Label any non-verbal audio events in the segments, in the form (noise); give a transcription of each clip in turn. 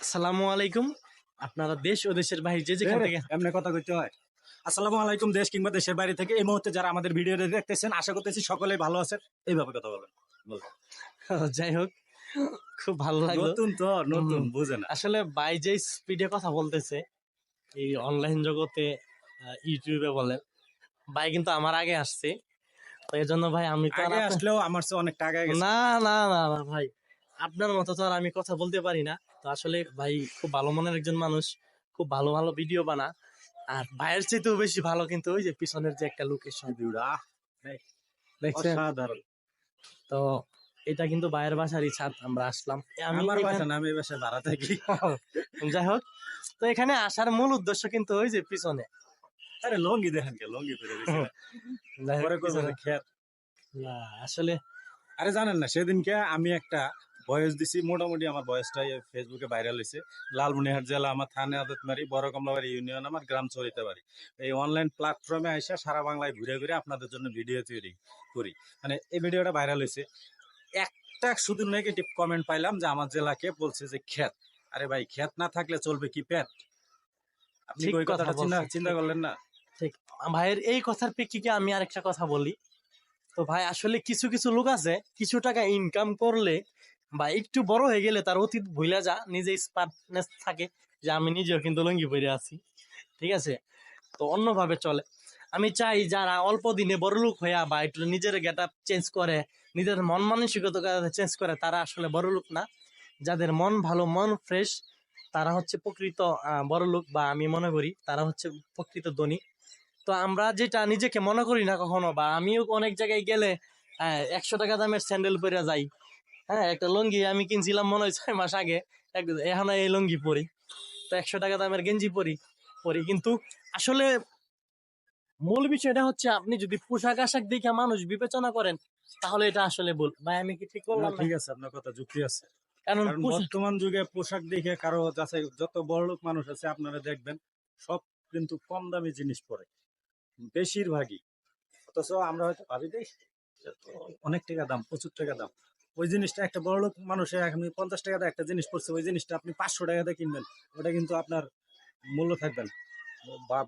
আসসালামু আলাইকুম। আপনারা দেশ ও দেশের বাইরে যে যেখান থেকে এমনি কথা কইতে হয়। আসসালামু আলাইকুম দেশ কিংবা দেশের বাইরে থেকে এই মুহূর্তে যারা আমাদের ভিডিও দেখতেছেন আশা করতেছি সকলেই ভালো আছেন। এইভাবে কথা বলবেন (laughs) যাই হোক খুব ভালো লাগল। নতুন তো নতুন হুম। বুঝে না আসলে বাই যে স্পিডে কথা বলতেছে এই অনলাইন জগতে ইউটিউবে বলেন ভাই কিন্তু আমার আগে আসছে। তো এই জন্য ভাই আমি তো আসলেও আমার অনেক টাকা না না না না ভাই। আপনার মতো তো আর আমি কথা বলতে পারি না। তো আসলে ভাই খুব ভালো মনের একজন মানুষ খুব ভালো ভালো ভিডিও বানা। আর ভাইয়ের চেয়েতেও বেশি ভালো কিন্তু ওই যে পিছনের যে একটা লোকেশন দেখছেন? তো এটা কিন্তু ভাইয়ের বাসারই ছাদ আমরা আসলাম। আমি আমার বাসা না আমি এই ভাড়া থাকি। (laughs) যাই হোক তো এখানে আসার মূল উদ্দেশ্য কিন্তু ওই যে পিছনে। আরে লঙ্গি দেখেন কে লঙ্গি ফিরে পরে পিছনে- না, আসলে আরে জানেন না সেদিনকে আমি একটা বয়স দিছি মোটামুটি আমার বয়সটা ফেসবুকে ভাইরাল হয়েছে লালমনিহাট জেলা আমার থানে আদতমারি বড় কমলাবাড়ি ইউনিয়ন আমার গ্রাম চরিতে বাড়ি এই অনলাইন প্ল্যাটফর্মে আইসা সারা বাংলায় ঘুরে ঘুরে আপনাদের জন্য ভিডিও তৈরি করি। মানে এই ভিডিওটা ভাইরাল হয়েছে একটা শুধু নেগেটিভ কমেন্ট পাইলাম যে আমার জেলাকে বলছে যে ক্ষেত আরে ভাই ক্ষেত না থাকলে চলবে কি পেট? আপনি ওই কথাটা চিন্তা চিন্তা করলেন না? ঠিক। ভাইয়ের এই কথার প্রেক্ষিতে আমি আরেকটা কথা বলি। তো ভাই আসলে কিছু কিছু লোক আছে কিছু টাকা ইনকাম করলে বা একটু বড় হয়ে গেলে তার অতীত ভুলে যা নিজে স্মার্টনেস থাকে যে আমি নিজেও কিন্তু লঙ্গি পরে আছি। ঠিক আছে? তো অন্যভাবে চলে। আমি চাই যারা অল্প দিনে বড় লোক হইয়া বা একটু নিজের গেট আপ চেঞ্জ করে নিজের মন মানসিকতা চেঞ্জ করে তারা আসলে বড় লোক না। যাদের মন ভালো মন ফ্রেশ তারা হচ্ছে প্রকৃত আহ, বড় লোক বা আমি মনে করি তারা হচ্ছে প্রকৃত ধনী। তো আমরা যেটা নিজেকে মনে করি না কখনো বা আমিও অনেক জায়গায় গেলে একশো টাকা দামের স্যান্ডেল পরে যাই। হ্যাঁ একটা লুঙ্গি আমি কিনছিলাম মনে হয় ছয় মাস আগে। এখন এই লুঙ্গি পরি। তো একশো টাকা দামের গেঞ্জি পরি পরি। কিন্তু আসলে মূল বিষয়টা হচ্ছে আপনি যদি পোশাক আশাক দেখে মানুষ বিবেচনা করেন তাহলে এটা আসলে ভুল। ভাই আমি কি ঠিক বললাম ঠিক আছে আপনার কথা যুক্তি আছে। কারণ বর্তমান যুগে পোশাক দেখে কারও যাচাই যত বড় লোক মানুষ আছে আপনারা দেখবেন সব কিন্তু কম দামি জিনিস পরে। বেশিরভাগই। অথচ আমরা হয়তো ভাবি দেই যে অনেক টাকা দাম প্রচুর টাকা দাম। ওই জিনিসটা একটা বড় লোক মানুষে আপনি পঞ্চাশ টাকা একটা জিনিস পড়ছে ওই জিনিসটা আপনি পাঁচশো টাকা দিয়ে কিনবেন। ওটা কিন্তু আপনার মূল্য থাকবেন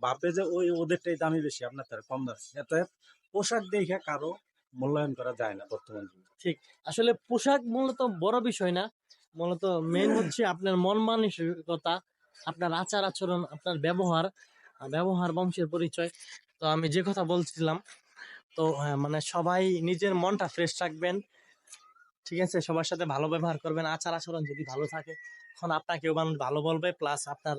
ভাববে যে ওই ওদেরটাই দামি বেশি আপনার তার কম দাম। এত পোশাক দেখে কারও মূল্যায়ন করা যায় না বর্তমান ঠিক। আসলে পোশাক মূলত বড় বিষয় না। মূলত মেন হচ্ছে আপনার মন মানসিকতা আপনার আচার আচরণ আপনার ব্যবহার ব্যবহার বংশের পরিচয়। তো আমি যে কথা বলছিলাম তো হ্যাঁ, মানে সবাই নিজের মনটা ফ্রেশ রাখবেন। ঠিক আছে, সবার সাথে ভালো ব্যবহার করবেন। আচার আচরণ যদি ভালো থাকে, তখন আপনাকেও মানুষ ভালো বলবে প্লাস আপনার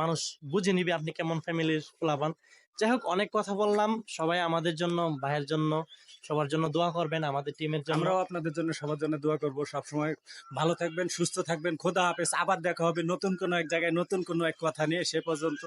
মানুষ বুঝে নিবে আপনি কেমন ফ্যামিলির ফলাফান যাই হোক, অনেক কথা বললাম। সবাই আমাদের জন্য, ভাইয়ের জন্য সবার জন্য দোয়া করবেন, আমাদের টিমের জন্য। আমরাও আপনাদের জন্য সবার জন্য দোয়া করব সবসময়। ভালো থাকবেন, সুস্থ থাকবেন। খোদা হাফেজ। আবার দেখা হবে নতুন কোনো এক জায়গায়, নতুন কোনো এক কথা নিয়ে সে পর্যন্ত।